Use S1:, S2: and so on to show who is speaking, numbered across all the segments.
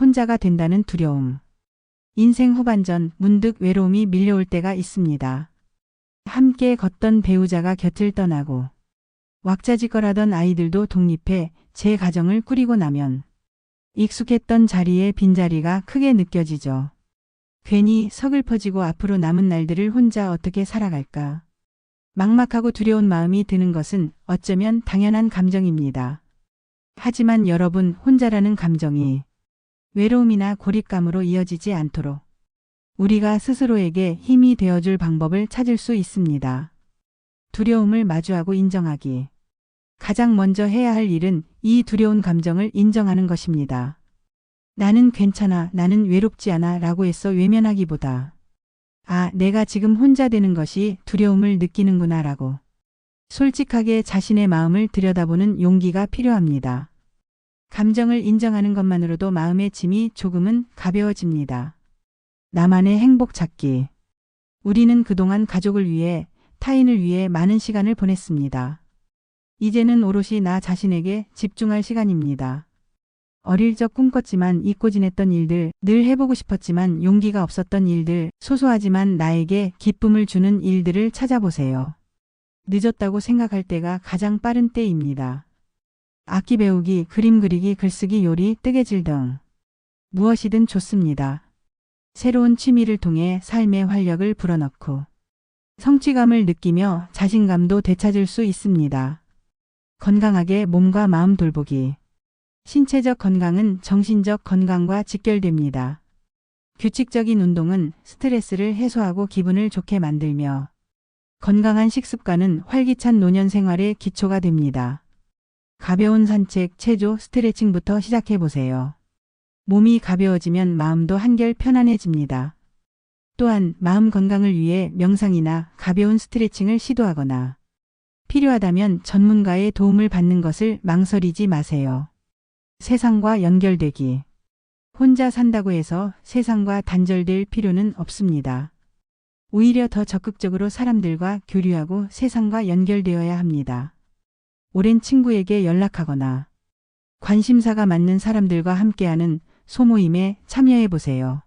S1: 혼자가 된다는 두려움. 인생 후반전 문득 외로움이 밀려올 때가 있습니다. 함께 걷던 배우자가 곁을 떠나고 왁자지껄하던 아이들도 독립해 제 가정을 꾸리고 나면 익숙했던 자리에 빈자리가 크게 느껴지죠. 괜히 서글퍼지고 앞으로 남은 날들을 혼자 어떻게 살아갈까. 막막하고 두려운 마음이 드는 것은 어쩌면 당연한 감정입니다. 하지만 여러분 혼자라는 감정이 외로움이나 고립감으로 이어지지 않도록 우리가 스스로에게 힘이 되어줄 방법을 찾을 수 있습니다. 두려움을 마주하고 인정하기. 가장 먼저 해야 할 일은 이 두려운 감정을 인정하는 것입니다. 나는 괜찮아, 나는 외롭지 않아 라고 해서 외면하기보다 아, 내가 지금 혼자 되는 것이 두려움을 느끼는구나 라고 솔직하게 자신의 마음을 들여다보는 용기가 필요합니다. 감정을 인정하는 것만으로도 마음의 짐이 조금은 가벼워집니다. 나만의 행복 찾기. 우리는 그동안 가족을 위해 타인을 위해 많은 시간을 보냈습니다. 이제는 오롯이 나 자신에게 집중할 시간입니다. 어릴 적 꿈꿨지만 잊고 지냈던 일들, 늘 해보고 싶었지만 용기가 없었던 일들, 소소하지만 나에게 기쁨을 주는 일들을 찾아보세요. 늦었다고 생각할 때가 가장 빠른 때입니다. 악기 배우기, 그림 그리기, 글쓰기, 요리, 뜨개질 등 무엇이든 좋습니다. 새로운 취미를 통해 삶의 활력을 불어넣고 성취감을 느끼며 자신감도 되찾을 수 있습니다. 건강하게 몸과 마음 돌보기. 신체적 건강은 정신적 건강과 직결됩니다. 규칙적인 운동은 스트레스를 해소하고 기분을 좋게 만들며 건강한 식습관은 활기찬 노년 생활의 기초가 됩니다. 가벼운 산책, 체조, 스트레칭부터 시작해 보세요. 몸이 가벼워지면 마음도 한결 편안해집니다. 또한 마음 건강을 위해 명상이나 가벼운 스트레칭을 시도하거나 필요하다면 전문가의 도움을 받는 것을 망설이지 마세요. 세상과 연결되기. 혼자 산다고 해서 세상과 단절될 필요는 없습니다. 오히려 더 적극적으로 사람들과 교류하고 세상과 연결되어야 합니다. 오랜 친구에게 연락하거나 관심사가 맞는 사람들과 함께하는 소모임에 참여해 보세요.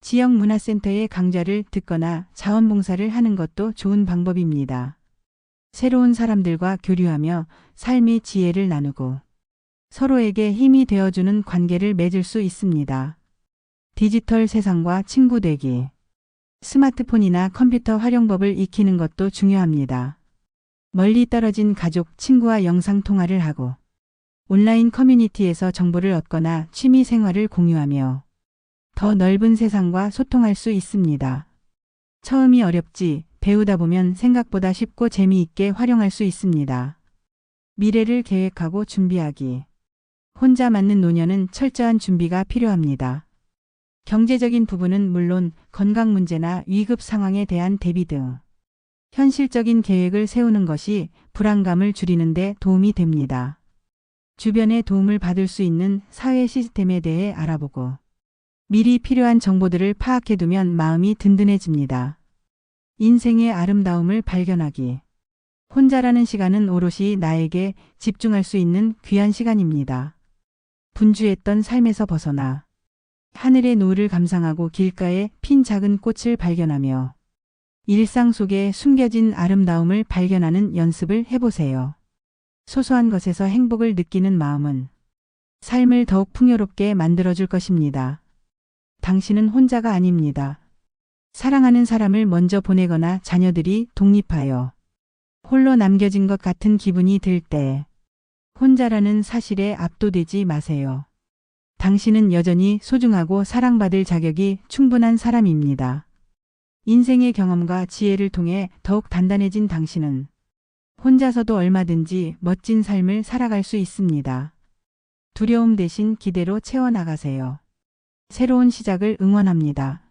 S1: 지역 문화센터의 강좌를 듣거나 자원봉사를 하는 것도 좋은 방법입니다. 새로운 사람들과 교류하며 삶의 지혜를 나누고 서로에게 힘이 되어주는 관계를 맺을 수 있습니다. 디지털 세상과 친구 되기. 스마트폰이나 컴퓨터 활용법을 익히는 것도 중요합니다. 멀리 떨어진 가족, 친구와 영상 통화를 하고 온라인 커뮤니티에서 정보를 얻거나 취미 생활을 공유하며 더 넓은 세상과 소통할 수 있습니다. 처음이 어렵지 배우다 보면 생각보다 쉽고 재미있게 활용할 수 있습니다. 미래를 계획하고 준비하기. 혼자 맞는 노년은 철저한 준비가 필요합니다. 경제적인 부분은 물론 건강 문제나 위급 상황에 대한 대비 등 현실적인 계획을 세우는 것이 불안감을 줄이는 데 도움이 됩니다. 주변의 도움을 받을 수 있는 사회 시스템에 대해 알아보고 미리 필요한 정보들을 파악해두면 마음이 든든해집니다. 인생의 아름다움을 발견하기. 혼자라는 시간은 오롯이 나에게 집중할 수 있는 귀한 시간입니다. 분주했던 삶에서 벗어나 하늘의 노을을 감상하고 길가에 핀 작은 꽃을 발견하며 일상 속에 숨겨진 아름다움을 발견하는 연습을 해보세요. 소소한 것에서 행복을 느끼는 마음은 삶을 더욱 풍요롭게 만들어줄 것입니다. 당신은 혼자가 아닙니다. 사랑하는 사람을 먼저 보내거나 자녀들이 독립하여 홀로 남겨진 것 같은 기분이 들 때 혼자라는 사실에 압도되지 마세요. 당신은 여전히 소중하고 사랑받을 자격이 충분한 사람입니다. 인생의 경험과 지혜를 통해 더욱 단단해진 당신은 혼자서도 얼마든지 멋진 삶을 살아갈 수 있습니다. 두려움 대신 기대로 채워나가세요. 새로운 시작을 응원합니다.